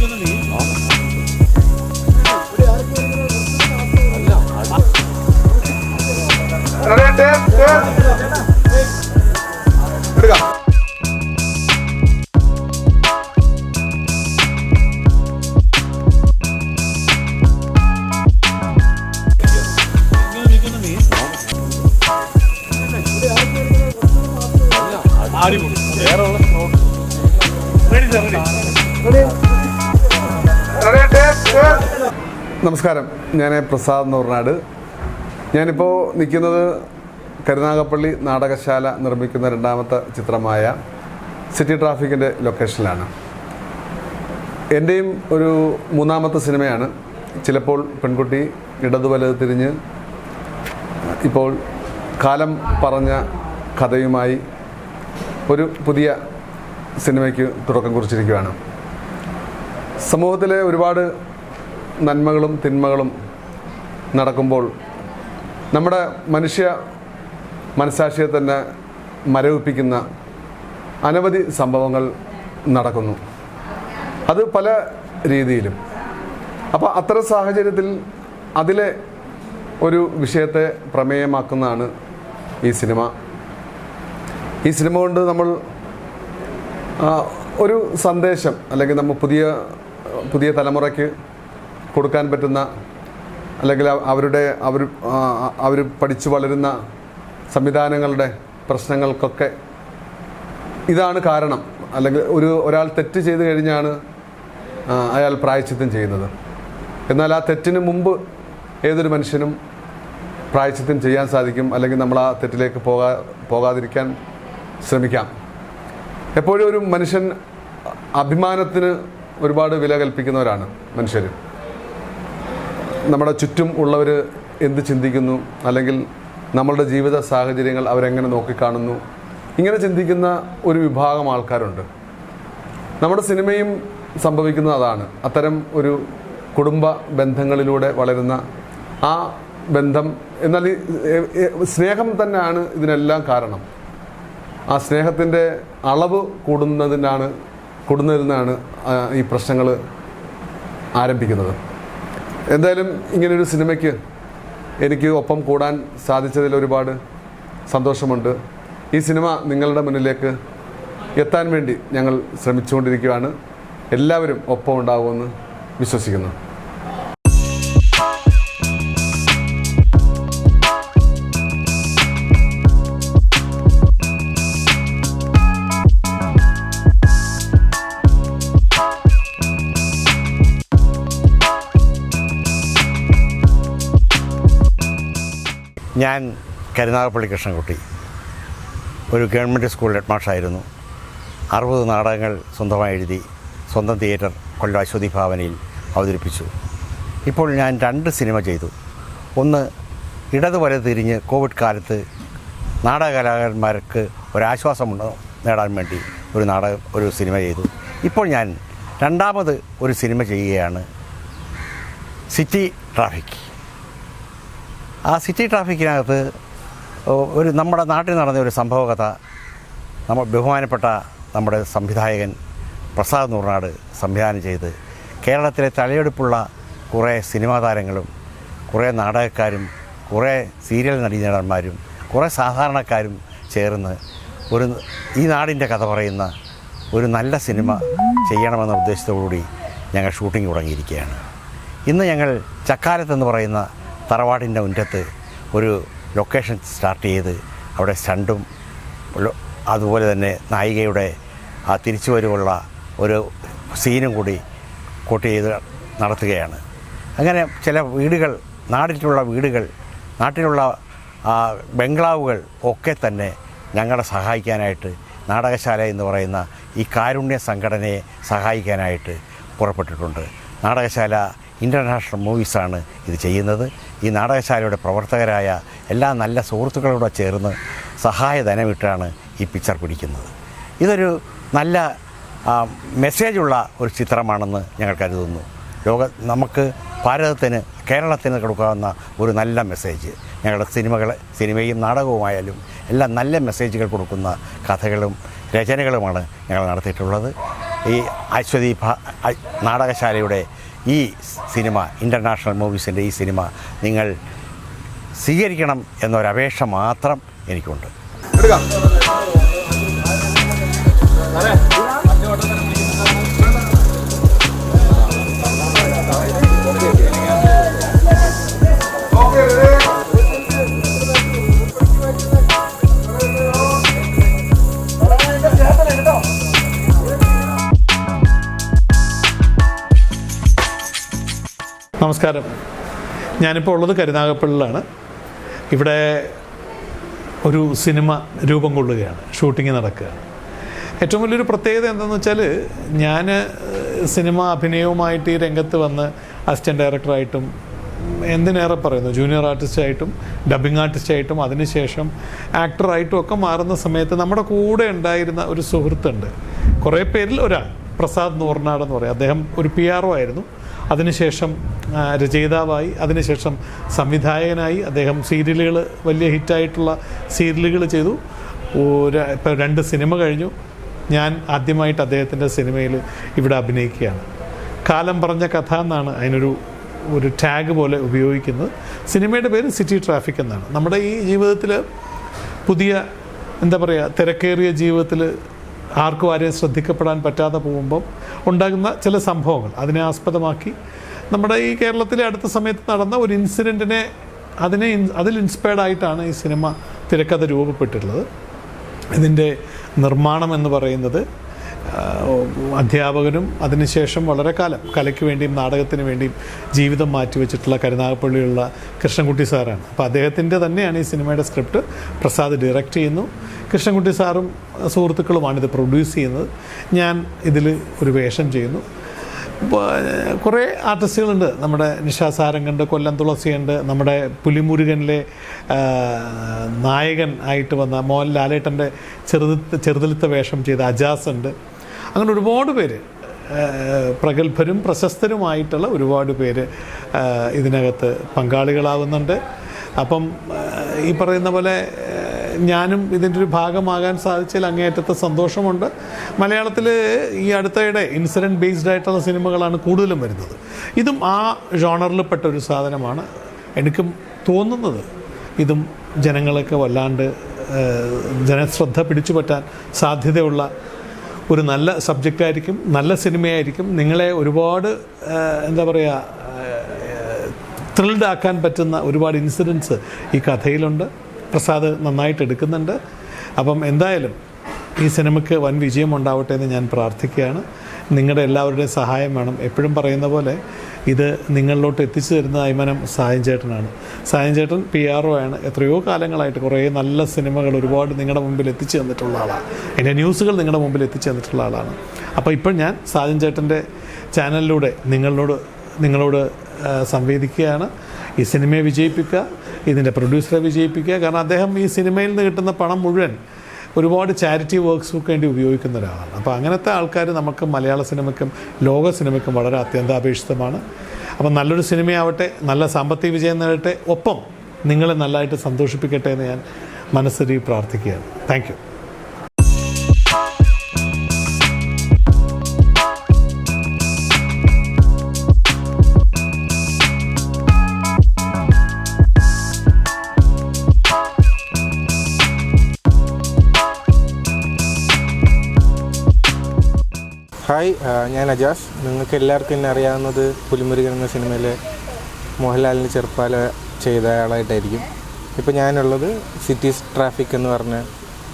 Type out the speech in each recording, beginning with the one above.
Ready, dance, dance. നമസ്കാരം. ഞാൻ പ്രസാദ് നൂർനാട് ഞാനിപ്പോൾ നിൽക്കുന്നത് കരുനാഗപ്പള്ളി നാടകശാല നിർമ്മിക്കുന്ന രണ്ടാമത്തെ ചിത്രമായ സിറ്റി ട്രാഫിക്കിന്റെ ലൊക്കേഷനിലാണ്. എന്റെയും ഒരു മൂന്നാമത്തെ സിനിമയാണ്. ചിലപ്പോൾ പെൺകുട്ടി ഇടതുവലത് തിരിഞ്ഞ് ഇപ്പോൾ കാലം പറഞ്ഞ കഥയുമായി ഒരു പുതിയ സിനിമയ്ക്ക് തുടക്കം കുറിച്ചിരിക്കുകയാണ്. സമൂഹത്തിലെ ഒരുപാട് നന്മകളും തിന്മകളും നടക്കുമ്പോൾ നമ്മുടെ മനുഷ്യ മനസാക്ഷിയെ തന്നെ മരവിപ്പിക്കുന്ന അനവധി സംഭവങ്ങൾ നടക്കുന്നു. അത് പല രീതിയിലും. അപ്പോൾ അത്തരം സാഹചര്യത്തിൽ അതിലെ ഒരു വിഷയത്തെ പ്രമേയമാക്കുന്നതാണ് ഈ സിനിമ. ഈ സിനിമ കൊണ്ട് നമ്മൾ ഒരു സന്ദേശം അല്ലെങ്കിൽ നമ്മൾ പുതിയ പുതിയ തലമുറയ്ക്ക് കൊടുക്കാൻ പറ്റുന്ന അല്ലെങ്കിൽ അവരുടെ അവർ അവർ പഠിച്ചു വളരുന്ന സംവിധാനങ്ങളുടെ പ്രശ്നങ്ങൾക്കൊക്കെ ഇതാണ് കാരണം. അല്ലെങ്കിൽ ഒരു ഒരാൾ തെറ്റ് ചെയ്തു കഴിഞ്ഞാണ് അയാൾ പ്രായച്ചിത്തം ചെയ്യുന്നത്. എന്നാൽ ആ തെറ്റിന് മുമ്പ് ഏതൊരു മനുഷ്യനും പ്രായച്ചിത്തം ചെയ്യാൻ സാധിക്കും. അല്ലെങ്കിൽ നമ്മൾ ആ തെറ്റിലേക്ക് പോകാ പോകാതിരിക്കാൻ ശ്രമിക്കാം. എപ്പോഴും ഒരു മനുഷ്യൻ അഭിമാനത്തിന് ഒരുപാട് വില കൽപ്പിക്കുന്നവരാണ് മനുഷ്യർ നമ്മുടെ ചുറ്റും ഉള്ളവർ എന്ത് ചിന്തിക്കുന്നു? അല്ലെങ്കിൽ നമ്മളുടെ ജീവിത സാഹചര്യങ്ങൾ അവരെങ്ങനെ നോക്കിക്കാണുന്നു? ഇങ്ങനെ ചിന്തിക്കുന്ന ഒരു വിഭാഗം ആൾക്കാരുണ്ട്. നമ്മുടെ സിനിമയും സംഭവിക്കുന്നത് അതാണ്. അത്തരം ഒരു കുടുംബ ബന്ധങ്ങളിലൂടെ വളരുന്ന ആ ബന്ധം എന്നാൽ ഈ സ്നേഹം തന്നെയാണ് ഇതിനെല്ലാം കാരണം. ആ സ്നേഹത്തിന്റെ അളവ് കൂടുന്നതിനാണ് കൂടുന്നതിൽ നിന്നാണ് ഈ പ്രശ്നങ്ങൾ ആരംഭിക്കുന്നത്. എന്തായാലും ഇങ്ങനൊരു സിനിമയ്ക്ക് എനിക്ക് ഒപ്പം കൂടാൻ സാധിച്ചതിൽ ഒരുപാട് സന്തോഷമുണ്ട്. ഈ സിനിമ നിങ്ങളുടെ മുന്നിലേക്ക് എത്താൻ വേണ്ടി ഞങ്ങൾ ശ്രമിച്ചുകൊണ്ടിരിക്കുകയാണ്. എല്ലാവരും ഒപ്പം ഉണ്ടാവുമെന്ന് വിശ്വസിക്കുന്നു. ഞാൻ കരുനാഗപ്പള്ളി കൃഷ്ണൻകുട്ടി. ഒരു ഗവൺമെന്റ് സ്കൂൾ ഹെഡ് മാഷായിരുന്നു. അറുപത് നാടകങ്ങൾ സ്വന്തമായി എഴുതി സ്വന്തം തിയേറ്റർ കൊല്ലം അശ്വതി ഭാവനയിൽ അവതരിപ്പിച്ചു. ഇപ്പോൾ ഞാൻ രണ്ട് സിനിമ ചെയ്തു. ഒന്ന് ഇടത് തിരിഞ്ഞ് കോവിഡ് കാലത്ത് നാടകകലാകാരന്മാർക്ക് ഒരാശ്വാസമുണ്ട് നേടാൻ വേണ്ടി ഒരു നാടകം ഒരു സിനിമ ചെയ്തു. ഇപ്പോൾ ഞാൻ രണ്ടാമത് ഒരു സിനിമ ചെയ്യുകയാണ്. City traffic. ആ സിറ്റി ട്രാഫിക്കിനകത്ത് ഒരു നമ്മുടെ നാട്ടിൽ നടന്ന ഒരു സംഭവകഥ നമ്മൾ ബഹുമാനപ്പെട്ട നമ്മുടെ സംവിധായകൻ പ്രസാദ് നൂർനാട് സംവിധാനം ചെയ്ത് കേരളത്തിലെ തലയെടുപ്പുള്ള കുറേ സിനിമാ താരങ്ങളും കുറേ നാടകക്കാരും കുറേ സീരിയൽ നടീനടന്മാരും കുറേ സാധാരണക്കാരും ചേർന്ന് ഒരു ഈ നാടിന്റെ കഥ പറയുന്ന ഒരു നല്ല സിനിമ ചെയ്യണമെന്ന ഉദ്ദേശത്തോടുകൂടി ഞങ്ങൾ ഷൂട്ടിംഗ് തുടങ്ങിയിരിക്കുകയാണ്. ഇന്ന് ഞങ്ങൾ ചക്കാലത്തെന്ന് പറയുന്ന തറവാടിന്റെ മുറ്റത്ത് ഒരു ലൊക്കേഷൻ സ്റ്റാർട്ട് ചെയ്ത് അവിടെ സ്റ്റണ്ടും അതുപോലെ തന്നെ നായികയുടെ ആ തിരിച്ചു വരവുള്ള ഒരു സീനും കൂടി കോട്ട് ചെയ്ത് നടത്തുകയാണ്. അങ്ങനെ ചില വീടുകൾ നാട്ടിലുള്ള വീടുകൾ നാട്ടിലുള്ള ബംഗ്ലാവുകൾ ഒക്കെ തന്നെ ഞങ്ങളെ സഹായിക്കാനായിട്ട് നാടകശാല എന്ന് പറയുന്ന ഈ കാരുണ്യ സംഘടനയെ സഹായിക്കാനായിട്ട് പുറപ്പെട്ടിട്ടുണ്ട്. നാടകശാല ഇന്റർനാഷണൽ മൂവീസാണ് ഇത് ചെയ്യുന്നത്. ഈ നാടകശാലയുടെ പ്രവർത്തകരായ എല്ലാ നല്ല സുഹൃത്തുക്കളോടെ ചേർന്ന് സഹായധനമിട്ടാണ് ഈ പിക്ചർ പിടിക്കുന്നത്. ഇതൊരു നല്ല മെസ്സേജുള്ള ഒരു ചിത്രമാണെന്ന് ഞങ്ങൾ കരുതുന്നു. ലോക നമുക്ക് ഭാരതത്തിന് കേരളത്തിന് കൊടുക്കാവുന്ന ഒരു നല്ല മെസ്സേജ്. ഞങ്ങളുടെ സിനിമകൾ സിനിമയും നാടകവുമായാലും എല്ലാം നല്ല മെസ്സേജുകൾ കൊടുക്കുന്ന കഥകളും രചനകളുമാണ് ഞങ്ങൾ നടത്തിയിട്ടുള്ളത്. ഈ അശ്വതി നാടകശാലയുടെ ഈ സിനിമ ഇന്റർനാഷണൽ മൂവീസിന്റെ ഈ സിനിമ നിങ്ങൾ സ്വീകരിക്കണം എന്നൊരപേക്ഷ മാത്രം എനിക്കുണ്ട്. എടുക്കാം. നമസ്കാരം. ഞാനിപ്പോൾ ഉള്ളത് കരുനാഗപ്പള്ളിലാണ് ഇവിടെ ഒരു സിനിമ രൂപം കൊള്ളുകയാണ് ഷൂട്ടിംഗ് നടക്കുകയാണ്. ഏറ്റവും വലിയൊരു പ്രത്യേകത എന്താണെന്ന് വെച്ചാൽ ഞാൻ സിനിമ അഭിനയവുമായിട്ട് ഈ രംഗത്ത് വന്ന് അസിസ്റ്റന്റ് ഡയറക്ടറായിട്ടും എന്തിനേറെ പറയുന്നു ജൂനിയർ ആർട്ടിസ്റ്റായിട്ടും ഡബിങ് ആർട്ടിസ്റ്റായിട്ടും അതിനുശേഷം ആക്ടറായിട്ടും ഒക്കെ മാറുന്ന സമയത്ത് നമ്മുടെ കൂടെ ഉണ്ടായിരുന്ന ഒരു സുഹൃത്തുണ്ട്. കുറേ പേരിൽ ഒരാൾ. പ്രസാദ് നൂർനാട് എന്ന് പറയും. അദ്ദേഹം ഒരു പി ആർ ഒ ആയിരുന്നു. അതിനുശേഷം രചയിതാവായി. അതിനുശേഷം സംവിധായകനായി. അദ്ദേഹം സീരിയലുകൾ വലിയ ഹിറ്റായിട്ടുള്ള സീരിയലുകൾ ചെയ്തു. ഇപ്പോൾ രണ്ട് സിനിമ കഴിഞ്ഞു. ഞാൻ ആദ്യമായിട്ട് അദ്ദേഹത്തിന്റെ സിനിമയിൽ ഇവിടെ അഭിനയിക്കുകയാണ്. കാലം പറഞ്ഞ കഥ എന്നാണ് അതിനൊരു ഒരു ടാഗ് പോലെ ഉപയോഗിക്കുന്നത്. സിനിമയുടെ പേര് സിറ്റി ട്രാഫിക് എന്നാണ്. നമ്മുടെ ഈ ജീവിതത്തിൽ പുതിയ എന്താ പറയുക തിരക്കേറിയ ജീവിതത്തിൽ ആർക്കും ആരെയും ശ്രദ്ധിക്കപ്പെടാൻ പറ്റാതെ പോകുമ്പം ഉണ്ടാകുന്ന ചില സംഭവങ്ങൾ. അതിനെ ആസ്പദമാക്കി നമ്മുടെ ഈ കേരളത്തിലെ അടുത്ത സമയത്ത് നടന്ന ഒരു ഇൻസിഡന്റിനെ അതിനെ അതിൽ ഇൻസ്പയർഡ് ആയിട്ടാണ് ഈ സിനിമ തിരക്കഥ രൂപപ്പെട്ടിട്ടുള്ളത്. ഇതിന്റെ നിർമ്മാണം എന്ന് പറയുന്നത് അധ്യാപകനും അതിനുശേഷം വളരെ കാലം കലയ്ക്ക് വേണ്ടിയും നാടകത്തിന് വേണ്ടിയും ജീവിതം മാറ്റിവെച്ചിട്ടുള്ള കരുനാഗപ്പള്ളിയുള്ള കൃഷ്ണൻകുട്ടി സാറാണ്. അപ്പോൾ അദ്ദേഹത്തിന്റെ തന്നെയാണ് ഈ സിനിമയുടെ സ്ക്രിപ്റ്റ്. പ്രസാദ് ഡയറക്റ്റ് ചെയ്യുന്നു. കൃഷ്ണൻകുട്ടി സാറും സുഹൃത്തുക്കളുമാണ് ഇത് പ്രൊഡ്യൂസ് ചെയ്യുന്നത്. ഞാൻ ഇതിൽ ഒരു വേഷം ചെയ്യുന്നു. കുറേ ആർട്ടിസ്റ്റുകളുണ്ട് നമ്മുടെ നിഷാ സാരംഗുണ്ട് കൊല്ലം തുളസിയുണ്ട് നമ്മുടെ പുലിമുരുകനിലെ നായകൻ ആയിട്ട് വന്ന മോഹൻ ലാലേട്ടന്റെ ചെറുത് ചെറുതിലത്തെ വേഷം ചെയ്ത അജാസ് ഉണ്ട്. അങ്ങനെ ഒരുപാട് പേര് പ്രഗത്ഭരും പ്രശസ്തരുമായിട്ടുള്ള ഒരുപാട് പേര് ഇതിനകത്ത് പങ്കാളികളാവുന്നുണ്ട്. അപ്പം ഈ പറയുന്ന പോലെ ഞാനും ഇതിന്റെ ഒരു ഭാഗമാകാൻ സാധിച്ചതിൽ അങ്ങേയറ്റത്തെ സന്തോഷമുണ്ട്. മലയാളത്തിൽ ഈ അടുത്തയിടെ ഇൻസിഡന്റ് ബേസ്ഡ് ആയിട്ടുള്ള സിനിമകളാണ് കൂടുതലും വരുന്നത്. ഇതും ആ ജോണറിൽ പെട്ട ഒരു സാധനമാണ്. എനിക്കും തോന്നുന്നത് ഇതും ജനങ്ങളൊക്കെ വല്ലാണ്ട് ജനശ്രദ്ധ പിടിച്ചു പറ്റാൻ സാധ്യതയുള്ള ഒരു നല്ല സബ്ജക്റ്റായിരിക്കും നല്ല സിനിമയായിരിക്കും നിങ്ങളെ ഒരുപാട് എന്താ പറയുക ത്രിൽഡ് ആക്കാൻ പറ്റുന്ന ഒരുപാട് ഇൻസിഡൻസ് ഈ കഥയിലുണ്ട്. പ്രസാദ് നന്നായിട്ട് എടുക്കുന്നുണ്ട്. അപ്പം എന്തായാലും ഈ സിനിമയ്ക്ക് വൻ വിജയം ഉണ്ടാവട്ടെ എന്ന് ഞാൻ പ്രാർത്ഥിക്കുകയാണ്. നിങ്ങളുടെ എല്ലാവരുടെയും സഹായം വേണം. എപ്പോഴും പറയുന്ന പോലെ ഇത് നിങ്ങളിലോട്ട് എത്തിച്ചു തരുന്ന അയ്മനം സായം ചേട്ടനാണ്. സായം ചേട്ടൻ പി ആർ ഒ ആണ്. എത്രയോ കാലങ്ങളായിട്ട് കുറേ നല്ല സിനിമകൾ ഒരുപാട് നിങ്ങളുടെ മുമ്പിൽ എത്തിച്ചു തന്നിട്ടുള്ള ആളാണ്. എന്റെ ന്യൂസുകൾ നിങ്ങളുടെ മുമ്പിൽ എത്തിച്ചു തന്നിട്ടുള്ള ആളാണ്. അപ്പോൾ ഇപ്പോൾ ഞാൻ സാജൻ ചേട്ടന്റെ ചാനലിലൂടെ നിങ്ങളോട് നിങ്ങളോട് സംവേദിക്കുകയാണ്. ഈ സിനിമയെ വിജയിപ്പിക്കുക ഇതിന്റെ പ്രൊഡ്യൂസറെ വിജയിപ്പിക്കുക. കാരണം അദ്ദേഹം ഈ സിനിമയിൽ നിന്ന് കിട്ടുന്ന പണം മുഴുവൻ ഒരുപാട് ചാരിറ്റി വർക്ക്സൊക്കെ വേണ്ടി ഉപയോഗിക്കുന്ന ഒരാളാണ്. അപ്പോൾ അങ്ങനത്തെ ആൾക്കാർ നമുക്ക് മലയാള സിനിമയ്ക്കും ലോക സിനിമയ്ക്കും വളരെ അത്യന്താപേക്ഷിതമാണ്. അപ്പം നല്ലൊരു സിനിമയാവട്ടെ നല്ല സാമ്പത്തിക വിജയം നേടട്ടെ ഒപ്പം നിങ്ങളെ നല്ലതായിട്ട് സന്തോഷിപ്പിക്കട്ടെ എന്ന് ഞാൻ മനസ്സിൽ പ്രാർത്ഥിക്കുകയാണ്. താങ്ക് ഹായ് ഞാൻ അജാസ് നിങ്ങൾക്ക് എല്ലാവർക്കും എന്നെ അറിയാവുന്നത് പുലിമുരുകൻ എന്ന സിനിമയിലെ മോഹൻലാലിന് ചെറുപ്പാല ചെയ്ത ആളായിട്ടായിരിക്കും. ഇപ്പോൾ ഞാനുള്ളത് സിറ്റീസ് ട്രാഫിക് എന്ന് പറഞ്ഞ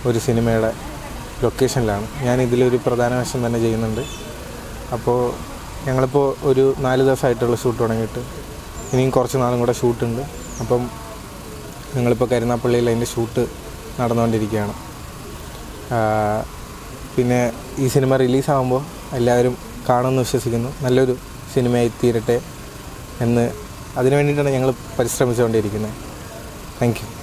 ഒരു സിനിമയുടെ ലൊക്കേഷനിലാണ് ഞാൻ ഇതിലൊരു പ്രധാന വശം തന്നെ ചെയ്യുന്നുണ്ട്. അപ്പോൾ ഞങ്ങളിപ്പോൾ ഒരു നാല് ദിവസമായിട്ടുള്ള ഷൂട്ട് തുടങ്ങിയിട്ട് ഇനിയും കുറച്ച് നാളും കൂടെ ഷൂട്ടുണ്ട് അപ്പം ഞങ്ങളിപ്പോൾ കരുനാപ്പള്ളിയിൽ അതിന്റെ ഷൂട്ട് നടന്നുകൊണ്ടിരിക്കുകയാണ്. പിന്നെ ഈ സിനിമ റിലീസാകുമ്പോൾ എല്ലാവരും കാണുമെന്ന് വിശ്വസിക്കുന്നു. നല്ലൊരു സിനിമയായി തീരട്ടെ എന്ന് അതിനു വേണ്ടിയിട്ടാണ് ഞങ്ങൾ പരിശ്രമിച്ചുകൊണ്ടിരിക്കുന്നത്. Thank you